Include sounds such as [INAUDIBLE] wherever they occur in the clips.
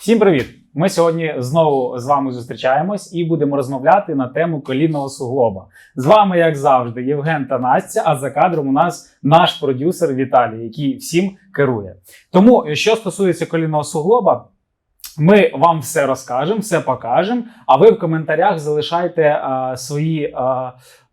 Всім привіт! Ми сьогодні знову з вами зустрічаємось і будемо розмовляти на тему колінного суглоба. З вами, як завжди, Євген та Настя. А за кадром у нас наш продюсер Віталій, який всім керує. Тому, що стосується колінного суглоба, ми вам все розкажемо, все покажемо. А ви в коментарях залишайте е, свої е,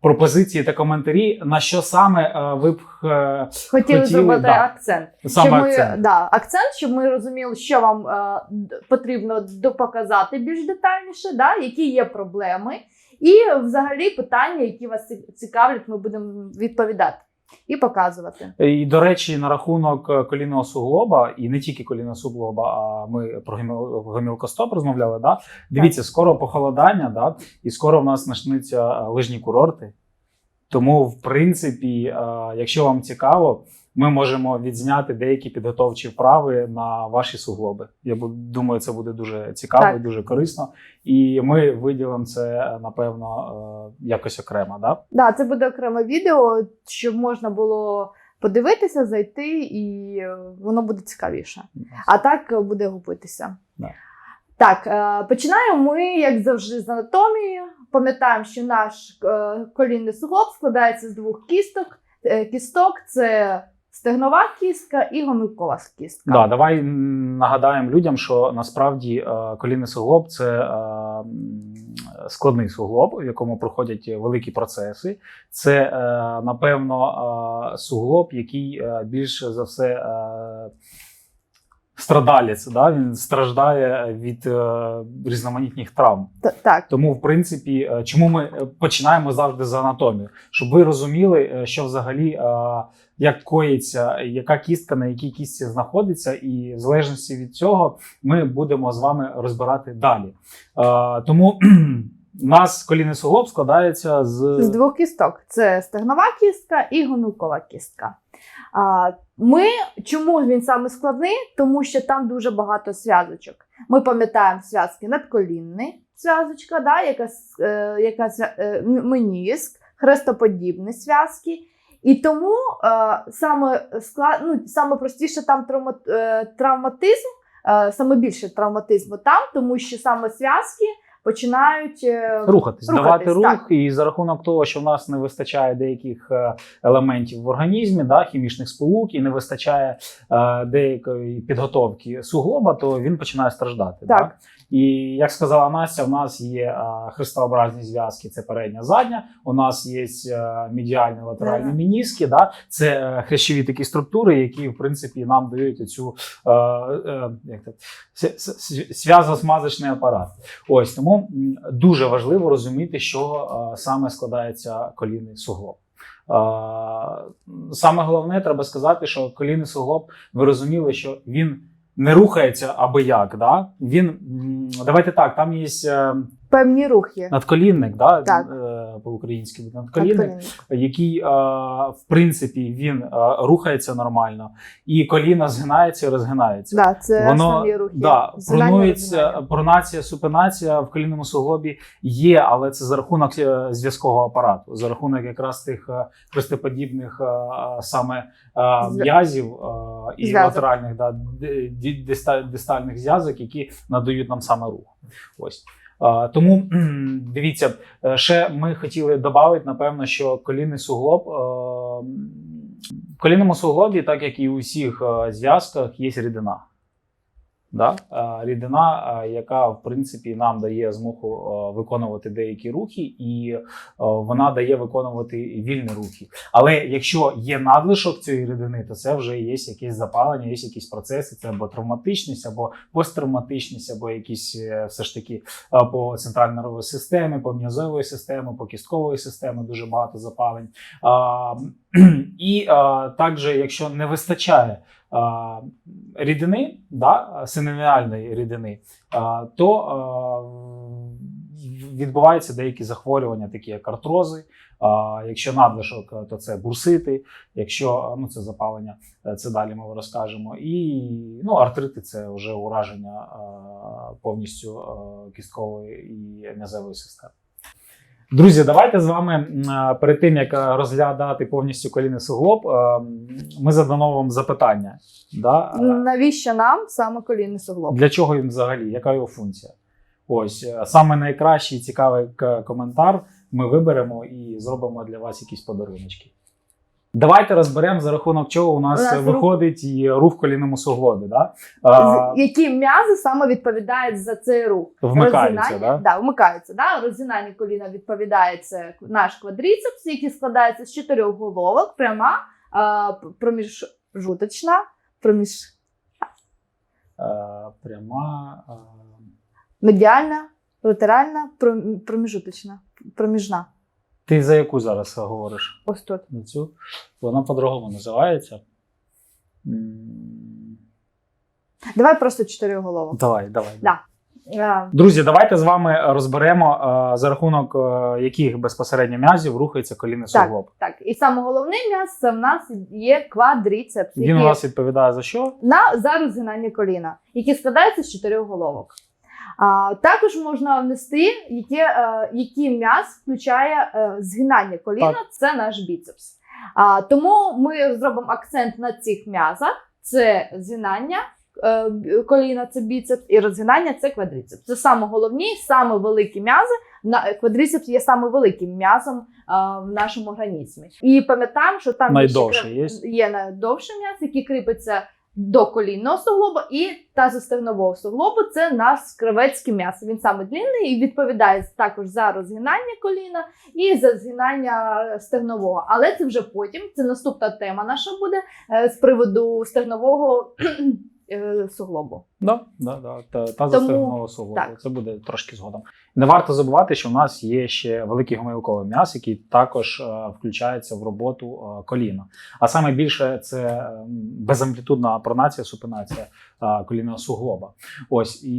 пропозиції та коментарі, на що саме е, ви б е, Хотіли, Хотіли, зробити да. акцент. саме щоб ми, акцент. Да, акцент, щоб ми розуміли, що вам е, потрібно допоказати більш детальніше, да, які є проблеми, і взагалі питання, які вас цікавлять, ми будемо відповідати і показувати. І до речі, на рахунок е, колінного суглоба, і не тільки колінного суглоба, а ми про гомілкостоп розмовляли. Да? Дивіться, скоро похолодання, да? і скоро в нас почнуться е, лижні курорти. Тому, в принципі, е, якщо вам цікаво, ми можемо відзняти деякі підготовчі вправи на ваші суглоби. Я думаю, це буде дуже цікаво Так. і дуже корисно. І ми виділимо це, напевно, е, якось окремо. Да? Да, це буде окреме відео, щоб можна було подивитися, зайти, і е, воно буде цікавіше. А так буде губитися. Да. Так, е, починаємо ми, як завжди, з анатомії. Пам'ятаємо, що наш колінний суглоб складається з двох кісток. Кісток це стегнова кістка і гомілкова кістка. Да, давай нагадаємо людям, що насправді е, колінний суглоб це е, складний суглоб, в якому проходять великі процеси. Це, е, напевно, суглоб, який більше за все. Е, Страдалець, да? він страждає від е, різноманітних травм. Т- Так, Тому, в принципі, е, чому ми е, починаємо завжди з анатомії, щоб ви розуміли, е, що взагалі е, як коїться, яка кістка на якій кістці знаходиться, і в залежності від цього ми будемо з вами розбирати далі. Е, Тому у [CLEARS THROAT] нас колінний суглоб складається з, з двох кісток: це стегнова кістка і гомілкова кістка. А, Ми чому він саме складний? Тому що там дуже багато зв'язочок. Ми пам'ятаємо зв'язки надколінний зв'язочка, да, яка, е, яка е, меніск, хрестоподібні зв'язки. І тому е, саме, склад, ну, саме простіше там травма, е, травматизм, е, саме більше травматизму там, тому що саме зв'язки починають е, Рухатись, Рухатись, давати рух, так. і за рахунок того, що в нас не вистачає деяких е, елементів в організмі, да, хімічних сполук, і не вистачає е, деякої підготовки суглоба, то він починає страждати. Так. Да? І як сказала Настя, в нас є хрестообразні зв'язки, це передня задня. У нас є е, медіальні латеральні мініски, да? це е, хрящові такі структури, які в принципі нам дають цю е, зв'язосмазочний апарат. Ось тому дуже важливо розуміти, що саме складається колінний суглоб. Саме головне, треба сказати, що колінний суглоб, ви розуміли, що він не рухається аби як. Да? Він давайте так, там є е, певні рухи. надколінник, да? Так. По-українськи Надколінник. який, в принципі, він рухається нормально, і коліно згинається і розгинається. Да, це Воно рухи. да, пронується, пронація, супинація в колінному суглобі є, але це за рахунок е, зв'язкового апарату, за рахунок якраз тих е, хрестоподібних е, саме м'язів і Зв'язок. латеральних да, дистальних зв'язок, які надають нам саме рух. Ось. Тому дивіться, е, ще ми хотіли додати, напевно, що колінний суглоб. е, В колінному суглобі, так як і у всіх е, зв'язках, є рідина. Да? Е, Рідина, е, яка в принципі нам дає змогу е, виконувати деякі рухи, і вона дає виконувати вільні рухи. Але якщо є надлишок цієї рідини, то це вже є якесь запалення, є якісь процеси, це або травматичність, або посттравматичність, або якісь все ж таки по центрально-нервовій системі, по м'язової системі, по кісткової системі дуже багато запалень. [CLEARS THROAT] І також, якщо не вистачає рідини, да, синовіальної рідини, то відбуваються деякі захворювання, такі як артрози. Якщо надлишок, то це бурсити. Якщо ну, це запалення, е, це далі ми розкажемо. І ну, артрити це вже ураження повністю кісткової і м'язової системи. Друзі, давайте з вами е, перед тим як е, розглядати повністю коліни суглоб, е, ми задамо вам запитання. Да? Е, Навіщо нам саме коліни суглоб? Для чого він взагалі? Яка його функція? Ось е, саме найкращий цікавий коментар ми виберемо і зробимо для вас якісь подаруночки. Давайте розберемо за рахунок чого у нас, У нас рух- виходить і рух колінному суглобі. Да? А, Які м'язи саме відповідають за цей рух? Вмикаються, Розгинання- да? Да, вмикаються. Да? Розгинання коліна відповідає це наш квадріцепс, який складається з чотирьох головок, пряма, а, п- проміжжуточна, проміж е, пряма. е, медіальна, латеральна, пром- проміжуточна, проміжна. Ти за яку зараз говориш? Ось тут. На цю? Вона по-другому називається. Давай просто чотири головок. Давай, давай. Да. Е, Друзі, давайте з вами розберемо, е, за рахунок е, яких безпосередньо м'язів рухається колінний Так. суглоб. Так, і саме головне м'яз в нас є квадріцепс, Він у нас відповідає за що? на за розгинання коліна, який складається з чотирьох головок. А, також можна внести, яке, е, який м'яз включає е, згинання коліна, Так. це наш біцепс. А, тому ми зробимо акцент на цих м'язах: це згинання е, коліна, це біцепс, і розгинання це квадріцепс. Це саме головні, саме великі м'язи. На квадріцепс є саме великим м'язом а, в нашому організмі. І пам'ятаємо, що там є ще є? найдовший м'яз, який кріпиться до колінного суглоба, і тазостегнового суглобу це наш кривецький м'ясо. Він саме длинний і відповідає також за розгинання коліна і за згинання стегнового. Але це вже потім. Це наступна тема наша буде е, з приводу стегнового суглобу. Да, да, да. Та, та застегного суглобу. так. Це буде трошки згодом. Не варто забувати, що в нас є ще великий гомілковий м'яз, який також е, включається в роботу е, коліна. А саме більше це е, безамплітудна пронація, супинація е, колінного суглоба. Ось і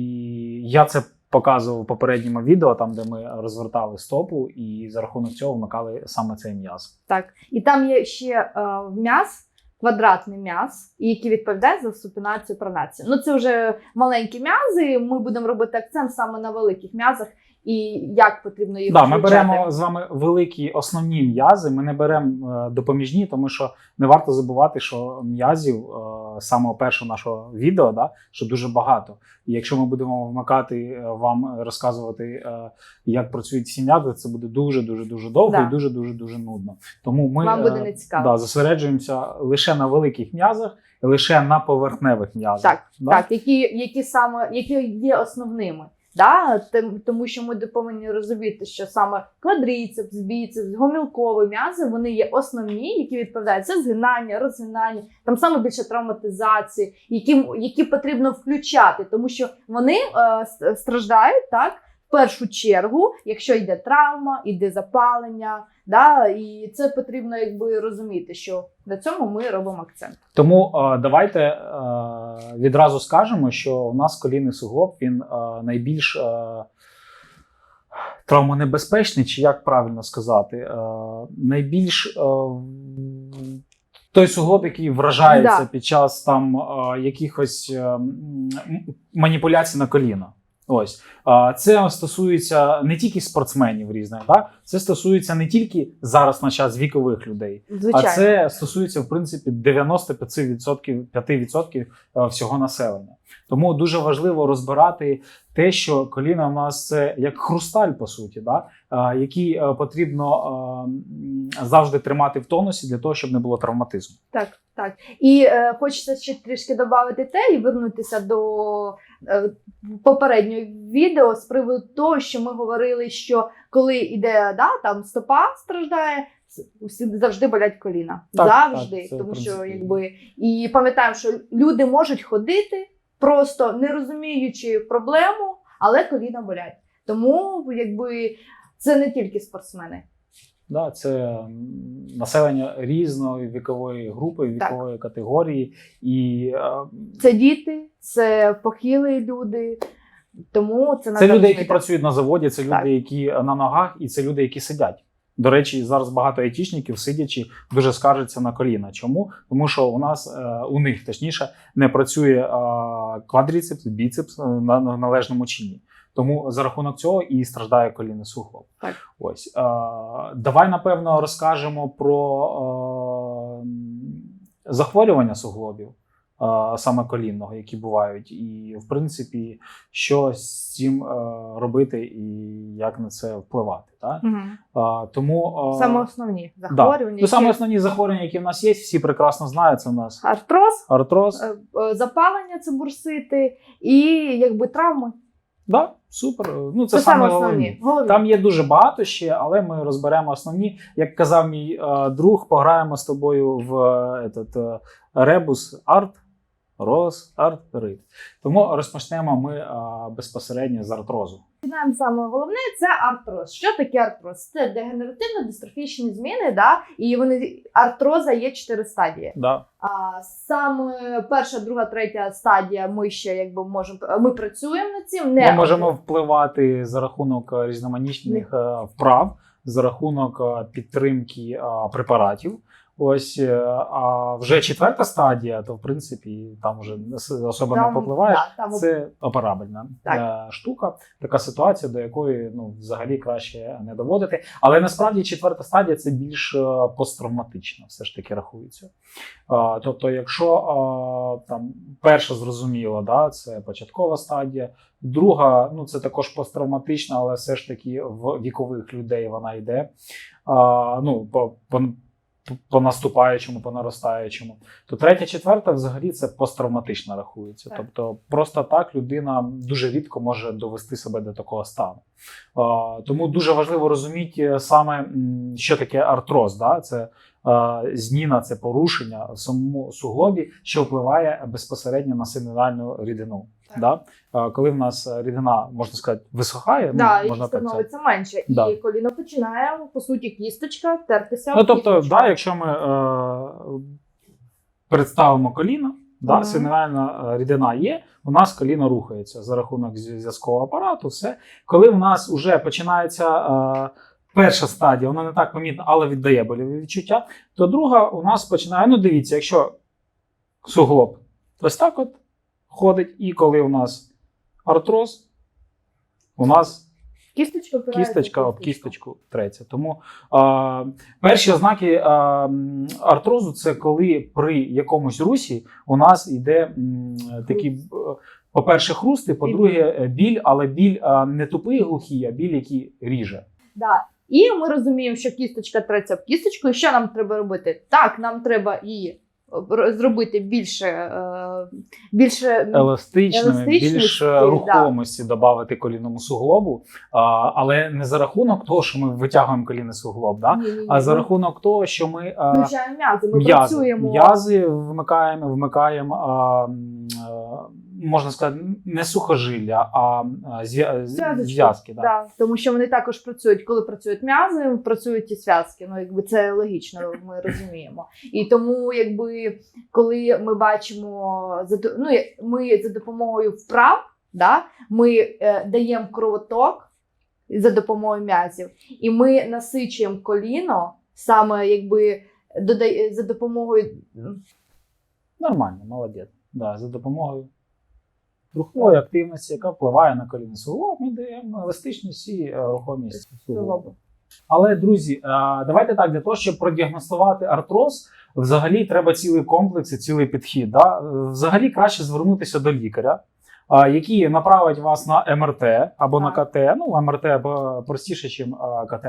я це. Показував в попередньому відео, там де ми розвертали стопу, і за рахунок цього вмикали саме цей м'яз. Так, і там є ще е, м'яз, квадратний м'яз, і який відповідає за супінацію пронацію. Ну це вже маленькі м'язи. Ми будемо робити акцент саме на великих м'язах і як потрібно їх Да, ми беремо з вами великі основні м'язи. Ми не беремо е, допоміжні, тому що не варто забувати, що м'язів е, самого першого нашого відео, да, що дуже багато. І якщо ми будемо вмикати е, вам розказувати, е, як працюють сім'я, то це буде дуже дуже дуже довго Да. і дуже дуже дуже нудно. Тому ми Вам буде не цікаво. да, зосереджуємося лише на великих м'язах, лише на поверхневих м'язах. Так, да? Так, які, які саме які є основними. Да? Тому що ми повинні розуміти, що саме квадріцепс, біцепс, гомілкові м'язи вони є основні, які відповідають за згинання, розгинання, там саме більше травматизації, які, які потрібно включати, тому що вони е, страждають так. В першу чергу, якщо йде травма, йде запалення, да, і це потрібно якби розуміти, що на цьому ми робимо акцент. Тому е, давайте е, відразу скажемо, що у нас колінний суглоб він е, найбільш е, травмонебезпечний, чи як правильно сказати, е, найбільш е, той суглоб, який вражається Да. під час там е, якихось е, маніпуляцій на коліно. Ось це стосується не тільки спортсменів різних, да? це стосується не тільки зараз на час вікових людей, Звичайно. а це стосується, в принципі, 95% 5% е, всього населення. Тому дуже важливо розбирати те, що коліна у нас це як хрусталь, по суті, да? е, який е, потрібно завжди тримати в тонусі для того, щоб не було травматизму. Так, так. І е, хочеться ще трішки додати те і вернутися до попереднього відео з приводу того, що ми говорили, що коли йде да, там стопа страждає. Всі завжди болять коліна. Так, завжди. так, тому що якби і пам'ятаємо, що люди можуть ходити, просто не розуміючи проблему, але коліна болять. Тому якби це не тільки спортсмени. Да, це населення різної вікової групи, вікової категорії, і е, Це діти, це похилі люди. Тому це Це люди, які працюють на заводі, це люди, Так. які на ногах, і це люди, які сидять. До речі, зараз багато айтішників, сидячи, дуже скаржаться на коліна. Чому? Тому що у нас е, у них точніше не працює е, квадріцепс, біцепс е, на належному чині. Тому за рахунок цього і страждає колінний суглоб. Так. Ось е, давай напевно розкажемо про е, захворювання суглобів. Саме колінного, які бувають, і в принципі, що з цим робити і як на це впливати. Так? Угу. Тому Саме основні захворювання. Ну, саме основні захворювання, які в нас є, всі прекрасно знають. Це у нас Артроз, артроз. е, е, запалення це бурсити і якби травми. Да, супер. Ну, це, Це, саме головне. основні. Головні. Там є дуже багато ще, але ми розберемо основні. Як казав мій е, друг, пограємо з тобою в е, этот, е, ребус арт, роз, арт, рит. Тому розпочнемо ми е, безпосередньо з артрозу. Починаємо саме головне це артроз. Що таке артроз? Це дегенеративно-дистрофічні зміни, да? і вони артроза є чотири стадії. Да. А саме перша, друга, третя стадія. Ми ще якби можемо ми працюємо над цим. Не Ми можемо впливати за рахунок е, різноманітних е, вправ, за рахунок е, підтримки препаратів. Ось, е, а вже четверта стадія, то в принципі там вже не- особо не Там, попливаєш. да, там Це операбельна Так. е, штука, така ситуація, до якої ну взагалі краще не доводити. Але насправді четверта стадія це більш е, посттравматична, все ж таки рахується. Тобто, якщо там перша зрозуміла, да, це початкова стадія, друга, ну це також посттравматична, але все ж таки в вікових людей вона йде. Ну, по, по, по наступаючому, по наростаючому то третя, четверта взагалі це посттравматична рахується. Так. Тобто, просто так людина дуже рідко може довести себе до такого стану. Тому дуже важливо розуміти саме, що таке артроз. Да? Це а, зміна, це порушення в самому суглобі, що впливає безпосередньо на синенальну рідину. Да? Коли в нас рідина, можна сказати, висохає, Да, ну, і можна так сказати. становиться менше. Да. І коліно починає, по суті, кісточка тертися. Ну, тобто, кісточку. да, якщо ми е, представимо коліно, да, Мгм. синевальна е, рідина є, у нас коліно рухається за рахунок зв'язкового апарату. Все. Коли в нас вже починається е, перша стадія, вона не так помітна, але віддає больові відчуття, то друга у нас починає. Ну, дивіться, якщо суглоб ось так от ходить, і коли у нас артроз, у нас Кісточка, кісточка об кісточку треться. Тому а, перші ознаки а, артрозу це коли при якомусь русі у нас йде такі, е, по-перше, хрусти, по-друге, біль, але біль а, не тупий глухий, а біль, який ріже. Да. І ми розуміємо, що кісточка треться об кісточку. І що нам треба робити? Так, нам треба її р- зробити більше, е, більше Еластичними, Еластичності, більш да. рухомості додати колінному суглобу, але не за рахунок того, що ми витягуємо колінний суглоб, да? А за рахунок того, що ми м'язи. Ми м'язи, працюємо. м'язи вмикаємо, вмикаємо а, можна сказати, не сухожилля, а зв'язки. Да. Да, тому що вони також працюють, коли працюють м'язи, працюють і зв'язки. Ну, якби це логічно, ми розуміємо. І тому, якби коли ми бачимо ну, ми за допомогою вправ, да, ми е, даємо кровоток за допомогою м'язів, і ми насичуємо коліно саме якби додає за допомогою Нормально, молодець. Да, за допомогою рухової активності, яка впливає на колінний суглоб, ми даємо еластичність і е, рухомість суглобу. Але друзі, е, давайте так для того, щоб продіагностувати артроз, взагалі треба цілий комплекс і цілий підхід. Да? Е, Взагалі краще звернутися до лікаря, е, який направить вас на МРТ або на КТ. Ну, МРТ простіше, ніж КТ.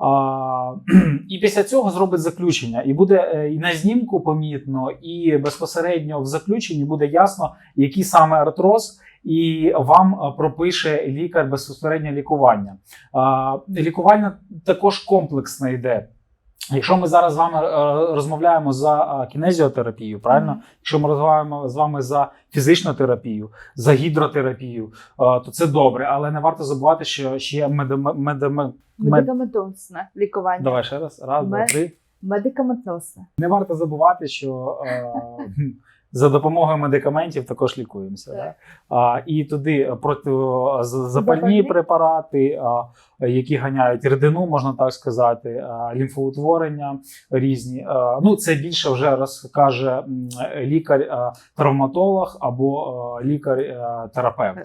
[CLEARS THROAT] І після цього зробить заключення, і буде е, і на знімку помітно, і безпосередньо в заключенні буде ясно, який саме артроз, і вам е, пропише лікар безпосередньо лікування. Лікування також комплексне йде. Якщо ми зараз з вами е, розмовляємо за кінезіотерапію, правильно? Якщо ми розмовляємо з вами за фізичну терапію, за гідротерапію, е, то це добре, але не варто забувати, що ще є мед... Медикаментозне лікування. Давай ще раз. Раз, два, три. Медикаментозне. Не варто забувати, що е, [LAUGHS] [LAUGHS] за допомогою медикаментів також лікуємося. Так. Да? А, і туди протизапальні Запальні. препарати, а, які ганяють рідину, можна так сказати, а, лімфоутворення різні. А, ну, це більше вже розкаже лікар-травматолог або а, лікар-терапевт.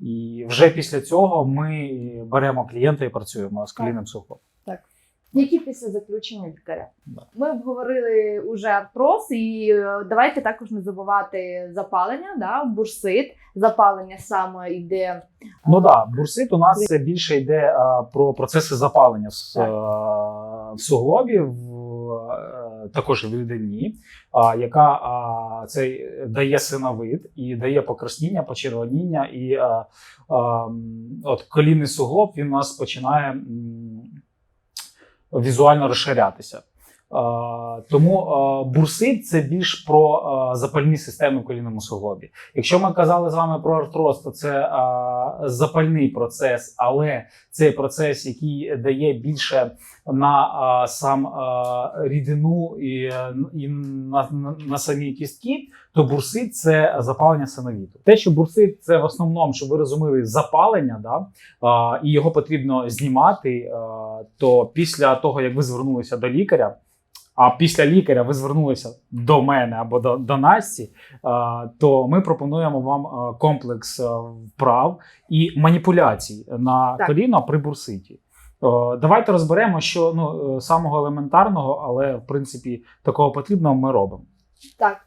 І вже після цього ми беремо клієнта і працюємо з колінним суглобом. Які після заключення лікаря? Ми обговорили уже артроз, і е, давайте також не забувати запалення, да, бурсит. Запалення саме йде Ну так, да, бурсит у нас це більше йде а, про процеси запалення в, а, в суглобі, в, е, також в рідині, а, яка а, це дає синовид і дає покрасніння, почервоніння. І а, а, от колінний суглоб він у нас починає візуально розширятися. Тому бурсит це більш про запальні системи в колінному суглобі. Якщо ми казали з вами про артроз, то це запальний процес, але цей процес, який дає більше на сам рідину і, на самі кістки, то бурсит це запалення синовіту. Те, що бурсит це в основному, щоб ви розуміли, запалення, да, а, і його потрібно знімати, а, то після того, як ви звернулися до лікаря. А після лікаря ви звернулися до мене або до, до Насті, а, то ми пропонуємо вам комплекс вправ і маніпуляцій на Так. коліно при бурситі. Давайте розберемо, що ну е, самого елементарного, але в принципі такого потрібного ми робимо. Так,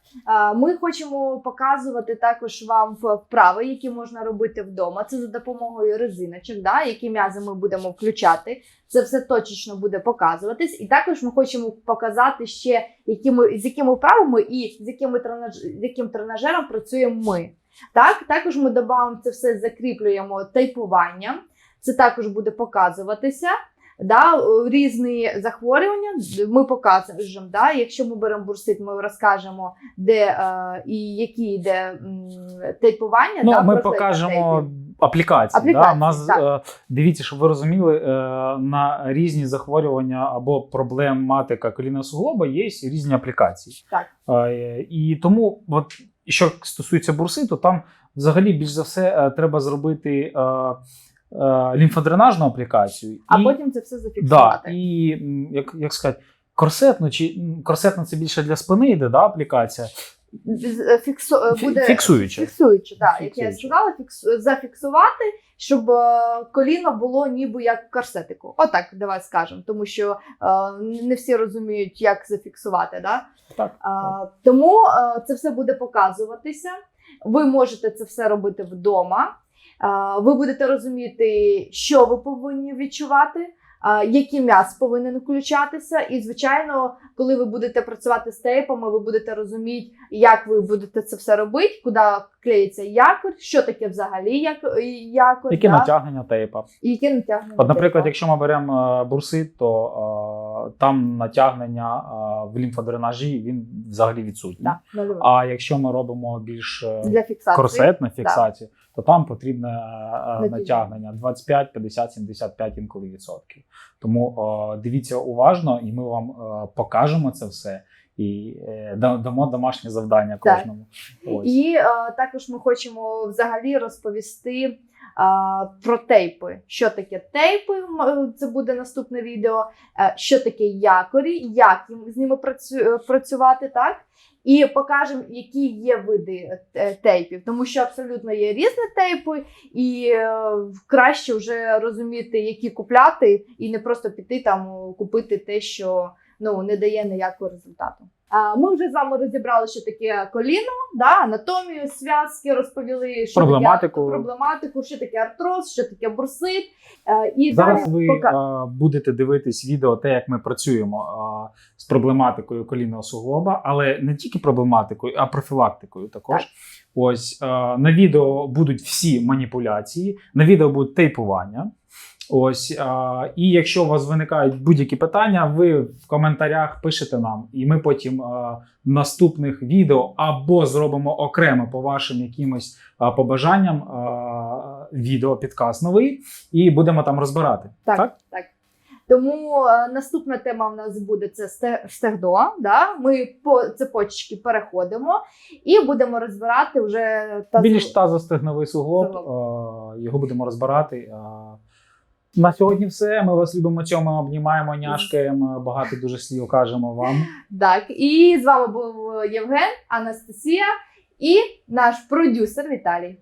ми хочемо показувати також вам вправи, які можна робити вдома. Це за допомогою резиночок, да, які м'язи ми будемо включати. Це все точечно буде показуватись. І також ми хочемо показати ще, які з якими вправами і з, якими тренаж, з яким тренажером працюємо ми. Так, також ми додамо це все, закріплюємо тейпуванням. Це також буде показуватися. Да, різні захворювання ми покажемо. Да? Якщо ми беремо бурсит, ми розкажемо, де е, і які йде тейпування. Ну, да, ми покажемо аплікації. да? Аплікації, У нас так. е, дивіться, щоб ви розуміли, е, на різні захворювання або проблематика колінного суглоба є різні аплікації. Так. Е, і тому, от що стосується бурситу, там взагалі більш за все треба зробити. Е, Лімфодренажну аплікацію, А і, потім це все да, зафіксувати. і як, як сказати, корсетну чи м, корсетна це більше для спини йде, да, аплікація. Е, Фіксу... е, буде фіксуюча. Фіксуючи, так, як я сказала, фіксу... зафіксувати, щоб коліно було ніби як корсетику. Отак, давай скажемо, тому що е, не всі розуміють, як зафіксувати. Да? Так. А, тому е, це все буде показуватися. Ви можете це все робити вдома. Ви будете розуміти, що ви повинні відчувати, який м'яз повинен включатися. І, звичайно, коли ви будете працювати з тейпами, ви будете розуміти, як ви будете це все робити, куди клеїться якорь, що таке взагалі як, якорь, Яке да? натягнення тейпа. і яке натягнення. От, наприклад, тейпа. якщо ми беремо е, бурсит, то е, там натягнення е, в лімфодренажі він взагалі відсутній. Да. А якщо ми робимо більш е, для фіксації. корсетну фіксацію, то там потрібне е, е, Натягнення. натягнення 25, 50, 75 інколи відсотків. Тому е, дивіться уважно, і ми вам е, покажемо це все і е, да- дамо домашнє завдання Так. кожному. Ось. І е, також ми хочемо взагалі розповісти е, про тейпи. Що таке тейпи? Це буде наступне відео. Е, що таке якорі, як з ними працю, е, працювати, так? І покажемо, які є види е, тейпів, тому що абсолютно є різні тейпи, і е, краще вже розуміти, які купляти, і не просто піти там купити те, що ну не дає ніякого результату. А, Ми вже з вами розібрали, що таке коліно, да, анатомію, зв'язки, розповіли, що Проблематику. таке проблематику, що таке артроз, що таке бурсит. Е, І Зараз далі ви пока- будете дивитись відео, те, як ми працюємо з проблематикою колінного суглоба, але не тільки проблематикою, а профілактикою також. Так. Ось на відео будуть всі маніпуляції, на відео будуть тейпування. Ось, е, і якщо у вас виникають будь-які питання, ви в коментарях пишете нам, і ми потім в наступних відео або зробимо окремо по вашим якимось е, побажанням е, відео підказ новий, і будемо там розбирати. Так, Так? так. Тому е, наступна тема в нас буде це сте- стегно. Да? Ми по цепочці переходимо і будемо розбирати вже тазу- Більш тазостегновий суглоб, Суглоб. е, його будемо розбирати. Е, На сьогодні все. Ми вас любимо, цьому обнімаємо, няшкаємо, багато дуже слів кажемо вам. Так, і з вами був Євген, Анастасія і наш продюсер Віталій.